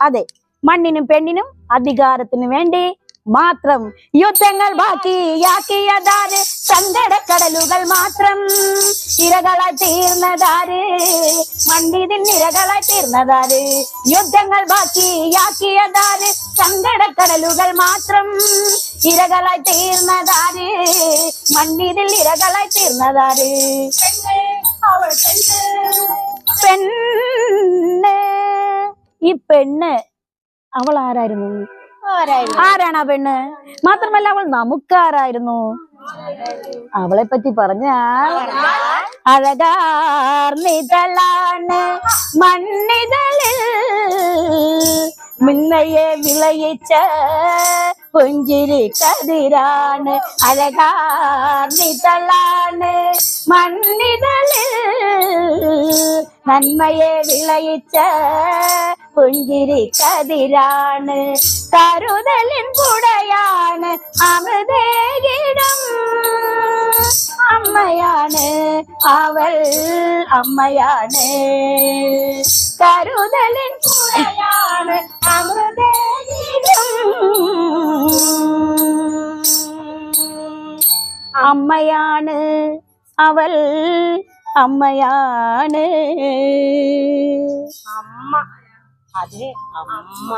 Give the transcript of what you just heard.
അതെ മണ്ണിനും പെണ്ണിനും അധികാരത്തിനു വേണ്ടി മാത്രം. യുദ്ധങ്ങൾ ബാക്കിയാക്കിയതാര്? സങ്കടക്കടലുകൾ മാത്രം. ഇരകളായി തീർന്നതാര്? മണ്ണിതിൽ ഇരകളായി തീർന്നതാര്? യുദ്ധങ്ങൾ ബാക്കിയാക്കിയതാര്? സങ്കടക്കടലുകൾ മാത്രം. ഇരകളായി തീർന്നതാര്? മണ്ണിതിൽ ഇരകളായി തീർന്നതാര്? അവൾ പെണ്ണ്. ഈ പെണ്ണ് അവൾ ആരായിരുന്നു? ആരായിരുന്നു ആരാണ് ആ പെണ്ണ്? മാത്രമല്ല അവൾ നമുക്കാരായിരുന്നു. അവളെ പറ്റി പറഞ്ഞാൽ അഴകാർന്നിതളാണ് മണ്ണിതളിൽ മിന്നയെ വിളയിച്ച പുഞ്ചിരി കതിരാണ്. അഴകാർന്നിതളാണ് മണ്ണിതളിൽ നന്മയെ വിളയിച്ച പുഞ്ചിരി കതിരാണ്. കരുതലിൻ കുടയാണ് അമൃതേകിടം. അമ്മയാണ് അവൾ അമ്മയാണ്. കരുതലിൻ കുടയാണ് അമൃതേകിടം. അമ്മയാണ് അവൾ അമ്മയാണ് അമ്മ അതെ അമ്മ